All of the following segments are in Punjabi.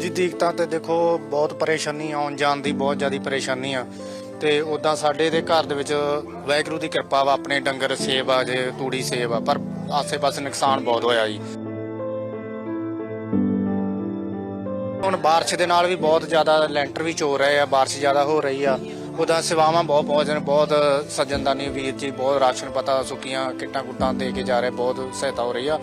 ਜੀ ਦਿੱਕਤਾਂ ਤੇ ਦੇਖੋ, ਬਹੁਤ ਪਰੇਸ਼ਾਨੀ ਆਉਣ ਜਾਣ ਦੀ, ਬਹੁਤ ਜ਼ਿਆਦਾ ਪਰੇਸ਼ਾਨੀ ਆ। ਤੇ ਉਦਾਂ ਸਾਡੇ ਦੇ ਘਰ ਦੇ ਵਿੱਚ ਵਾਹਿਗੁਰੂ ਦੀ ਕਿਰਪਾ ਵਾ, ਆਪਣੇ ਡੰਗਰ ਸੇਵ ਆ, ਜੇ ਤੂੜੀ ਸੇਵ ਆ, ਪਰ ਆਸੇ-ਪਾਸੇ ਨੁਕਸਾਨ ਬਹੁਤ ਹੋਇਆ ਜੀ। ਹੁਣ ਬਾਰਿਸ਼ ਦੇ ਨਾਲ ਵੀ ਬਹੁਤ ਜ਼ਿਆਦਾ ਲੈਂਟਰ ਵੀ ਚੋ ਰਹੇ ਆ, ਬਾਰਿਸ਼ ਜ਼ਿਆਦਾ ਹੋ ਰਹੀ ਆ। ਉਦਾਂ ਸੇਵਾਵਾਂ ਬਹੁਤ ਬਹੁਤ ਨੇ ਬਹੁਤ ਸੱਜਣਦਾਨੀ ਵੀਰ ਜੀ, ਬਹੁਤ ਰਾਸ਼ਨ ਪਤਾ ਸੁੱਕੀਆਂ ਕਿੱਟਾਂ ਕੁੱਟਾਂ ਦੇ ਕੇ ਜਾ ਰਹੇ, ਬਹੁਤ ਸਹਾਇਤਾ ਹੋ ਰਹੀ ਆ।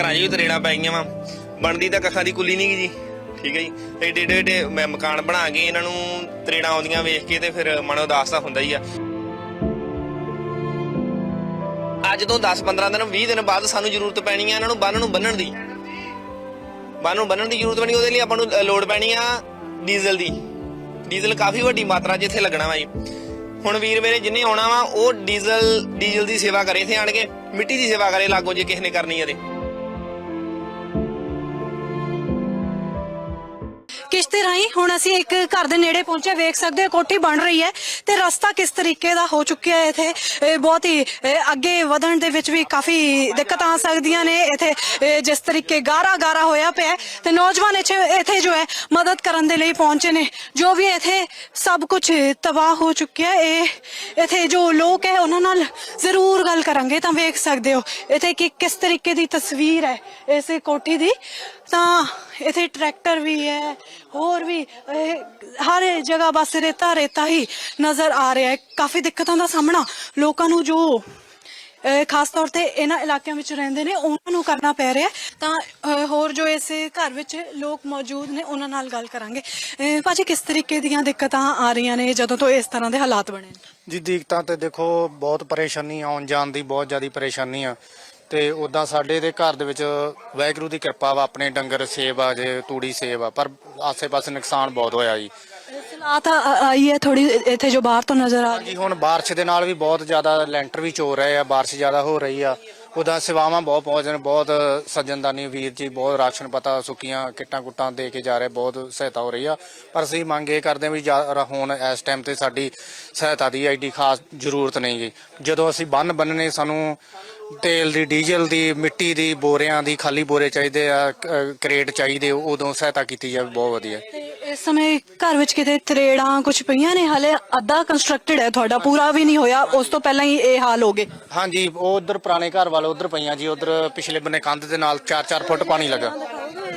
ਘਰਾਂ 'ਚ ਵੀ ਤਰੇੜਾਂ ਪੈ ਗਈਆਂ ਵਾ। ਬਣਦੀ ਤਾਂ ਕੱਖਾਂ ਦੀ ਕੁੱਲੀ ਨਹੀਂ ਗਈ ਜੀ। ਠੀਕ ਹੈ ਜੀ। ਏਡੇ ਏਡੇ ਏਡੇ ਮੈਂ ਮਕਾਨ ਬਣਾ ਕੇ ਇਹਨਾਂ ਨੂੰ ਤਰੇੜਾਂ ਆਉਂਦੀਆਂ ਵੇਖ ਕੇ ਤੇ ਫਿਰ ਮਨ ਉਦਾਸ ਤਾਂ ਹੁੰਦਾ ਹੀ ਆ। ਅੱਜ ਤੋਂ 10-15 ਦਿਨ 20 ਦਿਨ ਬਾਅਦ ਸਾਨੂੰ ਜ਼ਰੂਰਤ ਪੈਣੀ ਆ ਇਹਨਾਂ ਨੂੰ ਬੰਨ ਨੂੰ ਬੰਨਣ ਦੀ। ਬੰਨ ਨੂੰ ਬੰਨਣ ਦੀ ਜ਼ਰੂਰਤ ਪੈਣੀ ਉਹਦੇ ਲਈ ਆਪਾਂ ਨੂੰ ਅ, ਲੋੜ ਪੈਣੀ ਆ ਡੀਜ਼ਲ ਦੀ। ਡੀਜ਼ਲ ਕਾਫੀ ਵੱਡੀ ਮਾਤਰਾ 'ਚ ਇੱਥੇ ਲੱਗਣਾ ਵਾ ਜੀ। ਹੁਣ ਵੀਰ ਮੇਰੇ ਜਿੰਨੇ ਆਉਣਾ ਵਾ ਉਹ ਡੀਜ਼ਲ ਡੀਜ਼ਲ ਦੀ ਸੇਵਾ ਕਰੇ ਇੱਥੇ ਆਣ ਕੇ ਮਿੱਟੀ ਦੀ ਸੇਵਾ ਕਰੇ ਲਾਗੋ ਜੇ ਕਿਸੇ ਨੇ ਕਰਨੀ ਆ ਤੇ। ਕਿਸ਼ਤੀ ਰਾਹੀਂ ਹੁਣ ਅਸੀਂ ਇੱਕ ਘਰ ਦੇ ਨੇੜੇ ਪਹੁੰਚੇ ਵੇਖ ਸਕਦੇ ਹੋ, ਕੋਠੀ ਬਣ ਰਹੀ ਹੈ। ਤੇ ਰਸਤਾ ਕਿਸ ਤਰੀਕੇ ਦਾ ਹੋ ਚੁੱਕਿਆ ਹੈ ਇੱਥੇ? ਇਹ ਬਹੁਤ ਹੀ, ਇਹ ਅੱਗੇ ਵਧਣ ਦੇ ਵਿੱਚ ਵੀ ਕਾਫੀ ਦਿੱਕਤਾਂ ਆ ਸਕਦੀਆਂ ਨੇ। ਇੱਥੇ, ਇਹ ਜਿਸ ਤਰੀਕੇ ਗਾਰਾ ਗਾਰਾ ਹੋਇਆ ਪਿਆ ਹੈ। ਤੇ ਨੌਜਵਾਨ ਇੱਥੇ ਇੱਥੇ ਜੋ ਹੈ, ਮਦਦ ਕਰਨ ਦੇ ਲਈ ਪਹੁੰਚੇ ਨੇ। ਜੋ ਵੀ ਇੱਥੇ ਸਭ ਕੁਝ ਤਬਾਹ ਹੋ ਚੁੱਕਿਆ ਇਹ ਇੱਥੇ ਜੋ ਲੋਕ ਹੈ, ਉਹਨਾਂ ਨਾਲ ਜ਼ਰੂਰ ਗੱਲ ਕਰਾਂਗੇ। ਤਾਂ ਵੇਖ ਸਕਦੇ ਹੋ, ਇੱਥੇ ਕਿ ਕਿਸ ਤਰੀਕੇ ਦੀ ਤਸਵੀਰ ਹੈ ਇਸ ਕੋਠੀ ਦੀ। ਤਾਂ ਇੱਥੇ ਟਰੈਕਟਰ ਵੀ ਹੈ, ਹੋਰ ਵੀ ਹਰ ਜਗ੍ਹਾ ਬਸ ਰੇਤਾ ਰੇਤਾ ਹੀ ਨਜ਼ਰ ਆ ਰਿਹਾ ਹੈ। ਕਾਫੀ ਦਿੱਕਤਾਂ ਦਾ ਸਾਹਮਣਾ ਲੋਕਾਂ ਨੂੰ ਜੋ ਖਾਸ ਤੌਰ ਤੇ ਇਹਨਾਂ ਇਲਾਕਿਆਂ ਵਿੱਚ ਰਹਿੰਦੇ ਨੇ, ਉਹਨਾਂ ਨੂੰ ਕਰਨਾ ਪੈ ਰਿਹਾ ਤਾਂ ਹੋਰ ਜੋ ਇਸ ਘਰ ਵਿੱਚ ਲੋਕ ਮੌਜੂਦ ਨੇ, ਉਹਨਾਂ ਨਾਲ ਗੱਲ ਕਰਾਂਗੇ। ਅਹ ਭਾਜੀ, ਕਿਸ ਤਰੀਕੇ ਦੀਆਂ ਦਿੱਕਤਾਂ ਆ ਰਹੀਆਂ ਨੇ, ਜਦੋਂ ਤੋਂ ਇਸ ਤਰ੍ਹਾਂ ਦੇ ਹਾਲਾਤ ਬਣੇ ਜੀ, ਦਿੱਕਤਾਂ ਤੇ ਦੇਖੋ, ਬਹੁਤ ਪਰੇਸ਼ਾਨੀ, ਆਉਣ ਜਾਣ ਦੀ ਬਹੁਤ ਜ਼ਿਆਦਾ ਪਰੇਸ਼ਾਨੀ ਆ। ਤੇ ਉਦਾਂ ਸਾਡੇ ਦੇ ਘਰ ਦੇ ਵਿੱਚ ਵਾਹਿਗੁਰੂ ਦੀ ਕਿਰਪਾ ਵਾ, ਆਪਣੇ ਡੰਗਰ ਸੇਵ ਆ, ਜੇ ਤੂੜੀ ਸੇਵ ਆ, ਪਰ ਆਸੇ-ਪਾਸੇ ਨੁਕਸਾਨ ਬਹੁਤ ਹੋਇਆ ਜੀ। ਹਾਲਾਤ ਆ- ਆਈ ਹੈ ਥੋੜੀ ਇੱਥੇ ਜੋ ਬਾਹਰ ਤੋਂ ਨਜ਼ਰ ਆ ਰਹੀ ਜੀ ਹੁਣ ਬਾਰਿਸ਼ ਦੇ ਨਾਲ ਵੀ ਬਹੁਤ ਜ਼ਿਆਦਾ ਲੈਂਟਰ ਵੀ ਚੋ ਰਹੇ ਆ, ਬਾਰਿਸ਼ ਜ਼ਿਆਦਾ ਹੋ ਰਹੀ ਆ। ਉਦਾਂ ਸੇਵਾਵਾਂ ਬਹੁਤ ਪਹੁੰਚ ਨੇ ਬਹੁਤ ਸੱਜਣਦਾਨੀ ਵੀਰ ਜੀ, ਬਹੁਤ ਰਾਸ਼ਨ ਪਤਾ ਸੁੱਕੀਆਂ ਕਿੱਟਾਂ ਕੁੱਟਾਂ ਦੇ ਕੇ ਜਾ ਰਹੇ, ਬਹੁਤ ਸਹਾਇਤਾ ਹੋ ਰਹੀ ਆ। ਪਰ ਅਸੀਂ ਮੰਗ ਇਹ ਕਰਦੇ ਹਾਂ ਵੀ ਜਾ- ਹੁਣ ਇਸ ਟਾਈਮ ਤੇ ਸਾਡੀ ਸਹਾਇਤਾ ਦੀ ਐਡੀ ਖਾਸ ਜ਼ਰੂਰਤ ਨਹੀਂ ਗੀ। ਜਦੋਂ ਅਸੀਂ ਬੰਨ ਬੰਨਣੇ ਸਾਨੂੰ ਤੇਲ ਦੀ ਡੀਜ਼ਲ ਦੀ ਮਿੱਟੀ ਦੀ ਬੋਰਿਆਂ ਦੀ ਖਾਲੀ ਬੋਰੇ ਚਾਹੀਦੇ ਆ ਕ- ਕਰੇਟ ਚਾਹੀਦੇ ਉਦੋਂ ਸਹਾਇਤਾ ਕੀਤੀ ਜਾਵੇ ਬਹੁਤ ਵਧੀਆ। ਤੇ ਇਸ ਸਮੇਂ ਘਰ ਵਿੱਚ ਕਿਤੇ ਤਰੇੜਾਂ ਕੁਝ ਪਈਆਂ ਨੇ? ਹਲੇ ਅੱਧਾ ਕੰਸਟਰਕਟਡ ਹੈ ਤੁਹਾਡਾ ਪੂਰਾ ਵੀ ਨਹੀਂ ਹੋਇਆ ਉਸ ਤੋਂ ਪਹਿਲਾਂ ਹੀ ਇਹ ਹਾਲ ਹੋ ਗਏ। ਹਾਂਜੀ ਉਹ ਉਧਰ ਪੁਰਾਣੇ ਘਰ ਵਾਲੇ ਉਧਰ ਪਈਆਂ ਜੀ ਉਧਰ ਪਿਛਲੇ ਬੰਨੇ ਕੰਧ ਦੇ ਨਾਲ 4-4 ਫੁੱਟ ਪਾਣੀ ਲੱਗਾ।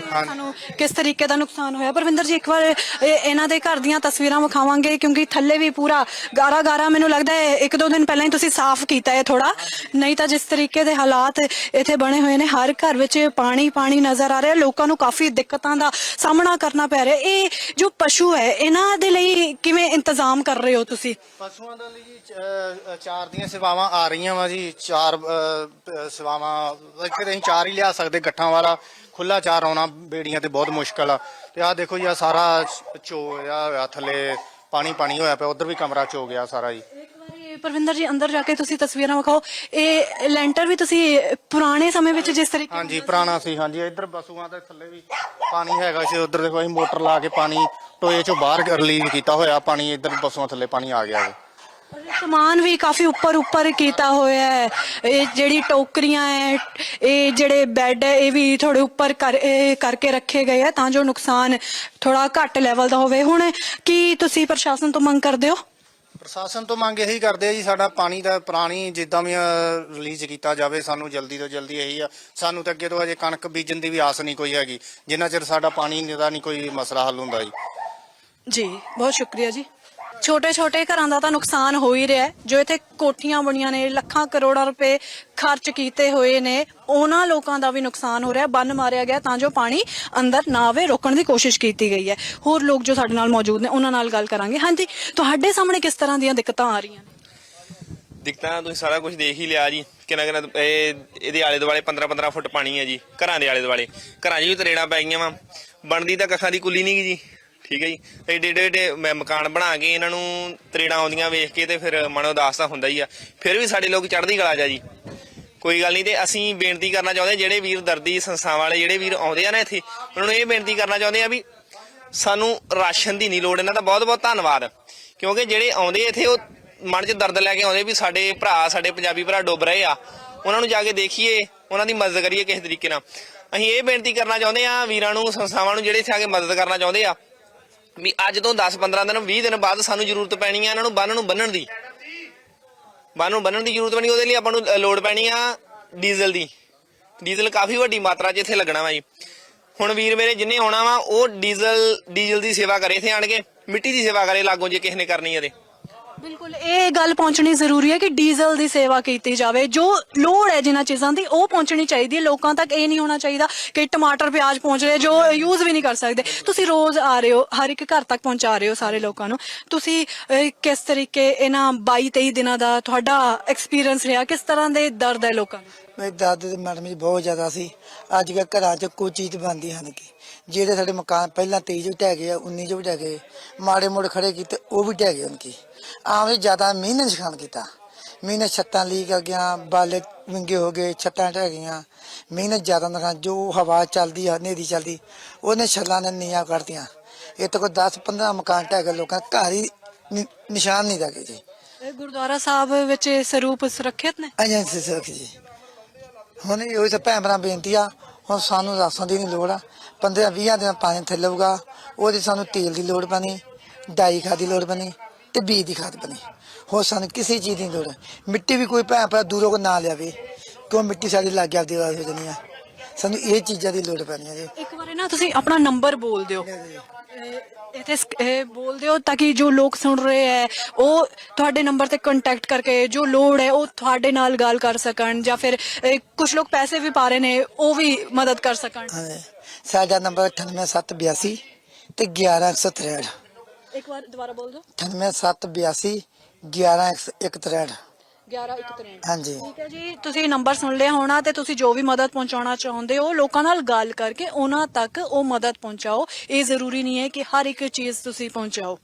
ਸਾਨੂੰ ਕਿਸ ਤਰੀਕੇ ਦਾ ਨੁਕਸਾਨ ਹੋਇਆ? ਪਰਵਿੰਦਰ ਜੀ ਇੱਕ ਵਾਰ ਇਹ- ਇਹਨਾਂ ਦੇ ਘਰ ਦੀਆਂ ਤਸਵੀਰਾਂ ਵਿਖਾਵਾਂਗੇ ਕਿਉਂਕਿ ਥੱਲੇ ਵੀ ਪੂਰਾ ਗਾਰਾ ਗਾਰਾ ਮੈਨੂੰ ਲੱਗਦਾ ਹੈ ਇੱਕ ਦੋ ਦਿਨ ਪਹਿਲਾਂ ਹੀ ਤੁਸੀਂ ਸਾਫ਼ ਕੀਤਾ ਹੈ ਥੋੜਾ ਨਹੀਂ ਤਾਂ ਜਿਸ ਤਰੀਕੇ ਦੇ ਹਾਲਾਤ ਇੱਥੇ ਬਣੇ ਹੋਏ ਨੇ ਹਰ ਘਰ ਵਿੱਚ ਪਾਣੀ ਪਾਣੀ ਨਜ਼ਰ ਆ ਰਿਹਾ ਲੋਕਾਂ ਨੂੰ ਕਾਫੀ ਦਿੱਕਤਾਂ ਦਾ ਸਾਹਮਣਾ ਕਰਨਾ ਪੈ ਰਿਹਾ। ਇਹ ਜੋ ਪਸ਼ੂ ਹੈ ਇਹਨਾਂ ਦੇ ਲਈ ਕਿਵੇਂ ਇੰਤਜ਼ਾਮ ਕਰ ਰਹੇ ਹੋ ਤੁਸੀਂ? ਪਸ਼ੂਆਂ ਦੇ ਲਈ ਜੀ ਚਾਰ ਦੀਆਂ ਸੇਵਾਵਾਂ ਆ ਰਹੀਆਂ ਵਾ ਜੀ ਚਾਰ ਅ, ਅ, ਸੇਵਾਵਾਂ ਇੱਕ ਤਾਂ ਅਸੀਂ ਚਾਰ ਹੀ ਲਿਆ ਸਕਦੇ ਗੱਠਾਂ ਵਾਲਾ ਖੁੱਲਾ ਚਾਰ ਆਉਣਾ ਬੇੜੀਆਂ ਤੇ ਬਹੁਤ ਮੁਸ਼ਕਲ ਆ। ਤੇ ਆਹ ਦੇਖੋ ਜੀ ਆ ਸਾਰਾ ਚੋ ਆ ਹੋਇਆ ਥੱਲੇ ਪਾਣੀ ਪਾਣੀ ਹੋਇਆ ਪਿਆ ਉਧਰ ਵੀ ਕਮਰਾ ਚੋ ਗਿਆ ਸਾਰਾ ਜੀ। ਇੱਕ ਵਾਰੀ ਪਰਵਿੰਦਰ ਜੀ ਅੰਦਰ ਜਾ ਕੇ ਤੁਸੀਂ ਤਸਵੀਰਾਂ ਵਿਖਾਓ। ਇਹ ਲੈਂਟਰ ਵੀ ਤੁਸੀਂ ਪੁਰਾਣੇ ਸਮੇਂ ਵਿੱਚ ਜਿਸ ਤਰੀਕੇ ਹਾਂਜੀ ਪੁਰਾਣਾ ਸੀ ਹਾਂਜੀ ਇੱਧਰ ਪਸ਼ੂਆਂ ਦੇ ਥੱਲੇ ਵੀ ਪਾਣੀ ਹੈਗਾ ਸੀ ਉਧਰ ਦੇਖੋ ਅਸੀਂ ਮੋਟਰ ਲਾ ਕੇ ਪਾਣੀ ਟੋਏ ਚੋਂ ਬਾਹਰ ਰਿਲੀਜ਼ ਕੀਤਾ ਹੋਇਆ ਪਾਣੀ ਇੱਧਰ ਪਸ਼ੂਆਂ ਥੱਲੇ ਪਾਣੀ ਆ ਗਿਆ ਜੀ। ਸਮਾਨ ਵੀ ਕਾਫੀ ਉੱਪਰ ਉੱਪਰ ਕੀਤਾ ਹੋਇਆ ਹੈ। ਇਹ ਜਿਹੜੀ ਟੋਕਰੀਆਂ ਹੈ ਇਹ ਜਿਹੜੇ ਬੈੱਡ ਹੈ ਇਹ ਵੀ ਥੋੜੇ ਉੱਪਰ ਕਰਕੇ ਰੱਖੇ ਗਏ ਆ ਤਾਂ ਜੋ ਨੁਕਸਾਨ ਥੋੜਾ ਘੱਟ ਲੈਵਲ ਦਾ ਹੋਵੇ। ਹੁਣ ਕੀ ਤੁਸੀਂ ਪ੍ਰਸ਼ਾਸਨ ਤੋਂ ਮੰਗ ਕਰਦੇ ਹੋ? ਪ੍ਰਸ਼ਾਸਨ ਤੋਂ ਮੰਗ ਇਹੀ ਕਰਦੇ ਆ ਜੀ ਸਾਡਾ ਪਾਣੀ ਦਾ ਪਾਣੀ ਜਿੱਦਾਂ ਵੀ ਰਿਲੀਜ਼ ਕੀਤਾ ਜਾਵੇ ਸਾਨੂੰ ਜਲਦੀ ਤੋਂ ਜਲਦੀ ਇਹੀ ਆ। ਸਾਨੂੰ ਤਾਂ ਅੱਗੇ ਤੋਂ ਅਜੇ ਕਣਕ ਬੀਜਣ ਦੀ ਵੀ ਆਸ ਨਹੀਂ ਕੋਈ ਹੈਗੀ। ਜਿੰਨਾ ਚਿਰ ਸਾਡਾ ਪਾਣੀ ਦਾ ਨਹੀਂ ਕੋਈ ਮਸਲਾ ਹੱਲ ਹੁੰਦਾ ਜੀ। ਜੀ ਬਹੁਤ ਸ਼ੁਕਰੀਆ ਜੀ। ਛੋਟੇ ਛੋਟੇ ਘਰਾਂ ਦਾ ਤਾਂ ਨੁਕਸਾਨ ਹੋ ਹੀ ਰਿਹਾ ਜੋ ਇੱਥੇ ਕੋਠੀਆਂ ਬਣੀਆਂ ਨੇ, ਲੱਖਾਂ ਕਰੋੜਾਂ ਰੁਪਏ ਖਰਚ ਕੀਤੇ ਹੋਏ ਨੇ, ਉਹਨਾਂ ਲੋਕਾਂ ਦਾ ਵੀ ਨੁਕਸਾਨ ਹੋ ਰਿਹਾ ਬੰਨ ਮਾਰਿਆ ਗਿਆ ਤਾਂ ਜੋ ਪਾਣੀ ਅੰਦਰ ਨਾ ਆਵੇ, ਰੋਕਣ ਦੀ ਕੋਸ਼ਿਸ਼ ਕੀਤੀ ਗਈ ਹੈ। ਹੋਰ ਲੋਕ ਜੋ ਸਾਡੇ ਨਾਲ ਮੌਜੂਦ ਨੇ, ਉਹਨਾਂ ਨਾਲ ਗੱਲ ਕਰਾਂਗੇ। ਹਾਂਜੀ, ਤੁਹਾਡੇ ਸਾਹਮਣੇ ਕਿਸ ਤਰ੍ਹਾਂ ਦੀਆਂ ਦਿੱਕਤਾਂ ਆ ਰਹੀਆਂ ਨੇ? ਦਿੱਕਤਾਂ ਤੁਸੀਂ ਸਾਰਾ ਕੁਝ ਦੇਖ ਹੀ ਲਿਆ ਜੀ। ਕਿੰਨਾ ਕਿੰਨਾ, ਇਹ ਇਹਦੇ ਆਲੇ ਦੁਆਲੇ 15 15 ਫੁੱਟ ਪਾਣੀ ਹੈ ਜੀ, ਘਰਾਂ ਦੇ ਆਲੇ ਦੁਆਲੇ। ਘਰਾਂ 'ਚ ਵੀ ਤਰੇੜਾਂ ਪੈ ਗਈਆਂ ਵਾ। ਬਣਦੀ ਤਾਂ ਕੱਖਾਂ ਦੀ ਕੁੱਲੀ ਨਹੀਂ ਗੀ ਜੀ। ਠੀਕ ਹੈ ਜੀ। ਏਡੇ ਏਡੇ ਏਡੇ ਮੈਂ ਮਕਾਨ ਬਣਾ ਕੇ ਇਹਨਾਂ ਨੂੰ ਤਰੇੜਾਂ ਆਉਂਦੀਆਂ ਵੇਖ ਕੇ ਤੇ ਫਿਰ ਮਨ ਉਦਾਸ ਤਾਂ ਹੁੰਦਾ ਹੀ ਆ। ਫਿਰ ਵੀ ਸਾਡੇ ਲੋਕ ਚੜ੍ਹਦੀ ਕਲਾ ਜਾ ਜੀ। ਕੋਈ ਗੱਲ ਨਹੀਂ ਤੇ ਅਸੀਂ ਬੇਨਤੀ ਕਰਨਾ ਚਾਹੁੰਦੇ ਜਿਹੜੇ ਵੀਰ ਦਰਦੀ ਸੰਸਥਾਵਾਂ ਵਾਲੇ, ਜਿਹੜੇ ਵੀਰ ਆਉਂਦੇ ਆ ਨਾ ਇੱਥੇ, ਉਹਨਾਂ ਨੂੰ ਇਹ ਬੇਨਤੀ ਕਰਨਾ ਚਾਹੁੰਦੇ ਆ ਵੀ ਸਾਨੂੰ ਰਾਸ਼ਨ ਦੀ ਨਹੀਂ ਲੋੜ, ਇਹਨਾਂ ਦਾ ਬਹੁਤ ਬਹੁਤ ਧੰਨਵਾਦ। ਕਿਉਂਕਿ ਜਿਹੜੇ ਆਉਂਦੇ ਇੱਥੇ, ਉਹ ਮਨ 'ਚ ਦਰਦ ਲੈ ਕੇ ਆਉਂਦੇ ਵੀ ਸਾਡੇ ਭਰਾ, ਸਾਡੇ ਪੰਜਾਬੀ ਭਰਾ ਡੁੱਬ ਰਹੇ ਆ। ਉਹਨਾਂ ਨੂੰ ਜਾ ਕੇ ਦੇਖੀਏ, ਉਹਨਾਂ ਦੀ ਮਦਦ ਕਰੀਏ ਕਿਸੇ ਤਰੀਕੇ ਨਾਲ। ਅਸੀਂ ਇਹ ਬੇਨਤੀ ਕਰਨਾ ਚਾਹੁੰਦੇ ਆ, ਵੀਰਾਂ ਨੂੰ, ਸੰਸਥਾਵਾਂ ਨੂੰ, ਜਿਹੜੇ ਇੱਥੇ ਆ ਕੇ ਮਦਦ ਕਰਨਾ ਚਾਹੁੰਦੇ ਆ ਵੀ ਅੱਜ ਤੋਂ 10 15 ਦਿਨ 20 ਦਿਨ ਬਾਅਦ ਸਾਨੂੰ ਜ਼ਰੂਰਤ ਪੈਣੀ ਆ ਇਹਨਾਂ ਨੂੰ ਬੰਨ ਨੂੰ ਬੰਨਣ ਦੀ। ਬੰਨ ਨੂੰ ਬੰਨਣ ਦੀ ਜ਼ਰੂਰਤ ਪੈਣੀ ਉਹਦੇ ਲਈ ਆਪਾਂ ਨੂੰ ਲੋੜ ਪੈਣੀ ਆ ਡੀਜ਼ਲ ਦੀ। ਡੀਜ਼ਲ ਕਾਫੀ ਵੱਡੀ ਮਾਤਰਾ 'ਚ ਇੱਥੇ ਲੱਗਣਾ ਵਾ ਜੀ। ਹੁਣ ਵੀਰ ਮੇਰੇ ਜਿੰਨੇ ਆਉਣਾ ਵਾ ਉਹ ਡੀਜ਼ਲ ਡੀਜ਼ਲ ਦੀ ਸੇਵਾ ਕਰੇ ਇੱਥੇ ਆਣ ਕੇ ਮਿੱਟੀ ਦੀ ਸੇਵਾ ਕਰੇ ਲਾਗੋ ਜੇ ਕਿਸੇ ਨੇ ਕਰਨੀ ਹੈ ਤੇ ਬਿਲਕੁਲ ਇਹ ਗੱਲ ਪਹੁੰਚਣੀ ਜ਼ਰੂਰੀ ਹੈ ਕਿ ਡੀਜ਼ਲ ਦੀ ਸੇਵਾ ਕੀਤੀ ਜਾਵੇ। ਜੋ ਲੋੜ ਹੈ ਜਿਨ੍ਹਾਂ ਚੀਜ਼ਾਂ ਦੀ ਉਹ ਪਹੁੰਚਣੀ ਚਾਹੀਦੀ ਹੈ। ਲੋਕਾਂ ਤੱਕ ਇਹ ਨਹੀਂ ਹੋਣਾ ਚਾਹੀਦਾ ਕਿ ਟਮਾਟਰ ਪਿਆਜ਼ ਪਹੁੰਚ ਰਹੇ ਜੋ ਯੂਜ਼ ਵੀ ਨਹੀਂ ਕਰ ਸਕਦੇ। ਤੁਸੀਂ ਰੋਜ਼ ਆ ਰਹੇ ਹੋ ਹਰ ਇੱਕ ਘਰ ਤੱਕ ਪਹੁੰਚਾ ਰਹੇ ਹੋ ਸਾਰੇ ਲੋਕਾਂ ਨੂੰ। ਤੁਸੀਂ ਅਹ, ਕਿਸ ਤਰੀਕੇ ਇਹਨਾਂ 22 23 ਦਿਨਾਂ ਦਾ ਤੁਹਾਡਾ ਐਕਸਪੀਰੀਅੰਸ ਰਿਹਾ? ਕਿਸ ਤਰ੍ਹਾਂ ਦੇ ਦਰਦ ਹੈ ਲੋਕਾਂ ਨੂੰ? ਮੇਰੇ ਦਾਦੇ ਤੇ ਮੈਡਮ ਜੀ ਬਹੁਤ ਜ਼ਿਆਦਾ ਸੀ। ਅੱਜ ਕੱਲ੍ਹ ਘਰਾਂ 'ਚ ਕੋਈ ਚੀਜ਼ ਬਣਦੀ ਹਨ ਕਿ? ਜਿਹੜੇ ਸਾਡੇ ਮਕਾਨ ਪਹਿਲਾਂ 23 ਚ ਵੀ ਢਹਿ ਗਏ ਆ 19 ਚ ਵੀ ਢਹਿ ਗਏ ਮਾੜੇ ਮੋੜੇ ਖੜੇ ਕੀਤੇ ਉਹ ਵੀ ਢਹਿ ਗਏ ਉਹਨਾਂ ਕੀ? ਆਵੇਂ ਜ਼ਿਆਦਾ ਮੀਂਹ ਨੇ ਨੁਕਸਾਨ ਕੀਤਾ। ਮੀਂਹ ਨੇ ਛੱਤਾਂ ਲੀਕ ਆ ਗਿਆ ਬਾਲੇ ਵਿੰਗੇ ਹੋ ਗਏ ਛੱਤਾਂ ਢਹਿ ਗਈਆਂ। ਮੀਂਹ ਨੇ ਜ਼ਿਆਦਾ ਨੁਕਸਾਨ ਜੋ ਹਵਾ ਚੱਲਦੀ ਆ ਹਨੇਰੀ ਚੱਲਦੀ ਉਹਨੇ ਛੱਲਾਂ ਨੇ ਨੀਆਂ ਕਰਤੀਆਂ ਇਹ ਤਾਂ ਕੋਈ 10 15 ਮਕਾਨ ਢਹਿ ਗਏ ਲੋਕਾਂ ਦੇ ਘਰ ਹੀ ਨਿ- ਨਿਸ਼ਾਨ ਨਹੀਂ ਲੱਗੇ ਜੀ। ਇਹ ਗੁਰਦੁਆਰਾ ਸਾਹਿਬ ਵਿੱਚ ਇਹ ਸਰੂਪ ਸੁਰੱਖਿਅਤ ਨੇ? ਅਜੇ ਸਿੱਖ ਜੀ। ਹੁਣ ਇਹ ਤਾਂ ਭੈਣ ਭਰਾ ਬੇਨਤੀ ਆ ਹੁਣ ਸਾਨੂੰ ਰਾਸਾਂ ਦੀ ਨਹੀਂ ਲੋੜ ਆ। 15 20 ਦਿਨ ਪਾਣੀ ਥੱਲੇਗਾ ਉਹਦੀ ਸਾਨੂੰ ਤੇਲ ਦੀ ਲੋੜ ਪੈਣੀ ਡਾਈ ਖਾਦ ਦੀ ਲੋੜ ਪੈਣੀ। ਤੇ ਬੀਜ ਦੀ ਖਾਦ ਪੈਣੀ ਹੋਰ ਸਾਨੂੰ ਕਿਸੇ ਚੀਜ਼ ਦੀ ਨੀ ਲੋੜ ਮਿੱਟੀ ਵੀ ਕੋਈ ਭੈਣ ਭਰਾ ਦੂਰੋਂ ਕੋ ਨਾ ਲਿਆਵੇ ਕਿਉਂ ਮਿੱਟੀ ਸਾਡੀ ਲੱਗ ਜਾਂਦੀ ਹੋ ਜਾਣੀ ਆ। ਸਾਨੂੰ ਇਹ ਚੀਜ਼ਾਂ ਦੀ ਲੋੜ ਪੈਣੀ ਆ ਜੀ। ਇੱਕ ਵਾਰੀ ਨਾ ਤੁਸੀਂ ਆਪਣਾ ਨੰਬਰ ਬੋਲ ਦਿਓ। ਇੱਥੇ ਇਹ ਬੋਲ ਦਿਓ ਤਾਂ ਕਿ ਜੋ ਲੋਕ ਸੁਣ ਰਹੇ ਹੈ ਉਹ ਤੁਹਾਡੇ ਨੰਬਰ ਤੇ ਕੰਟੈਕਟ ਕਰਕੇ ਜੋ ਲੋੜ ਹੈ ਉਹ ਤੁਹਾਡੇ ਨਾਲ ਗੱਲ ਕਰ ਸਕਣ ਜਾਂ ਫਿਰ ਕੁਝ ਲੋਕ ਪੈਸੇ ਵੀ ਪਾ ਰਹੇ ਨੇ ਉਹ ਵੀ ਮਦਦ ਕਰ ਸਕਣ। ਸਾਡਾ ਨੰਬਰ 98782 ਤੇ 11163 ਇੱਕ ਵਾਰ ਦੁਬਾਰਾ ਬੋਲ ਦਿਓ। 98782 11163 11 ਹਾਂਜੀ। ਠੀਕ ਹੈ ਜੀ ਤੁਸੀਂ ਨੰਬਰ ਸੁਣ ਲਿਆ ਹੋਣਾ ਤੇ ਤੁਸੀਂ ਜੋ ਵੀ ਮਦਦ ਪਹੁੰਚਾਉਣਾ ਚਾਹੁੰਦੇ ਹੋ ਲੋਕਾਂ ਨਾਲ ਗੱਲ ਕਰਕੇ ਉਹਨਾਂ ਤੱਕ ਉਹ ਮਦਦ ਪਹੁੰਚਾਓ। ਇਹ ਜ਼ਰੂਰੀ ਨਹੀਂ ਹੈ ਕਿ ਹਰ ਇੱਕ ਚੀਜ਼ ਤੁਸੀਂ ਪਹੁੰਚਾਓ।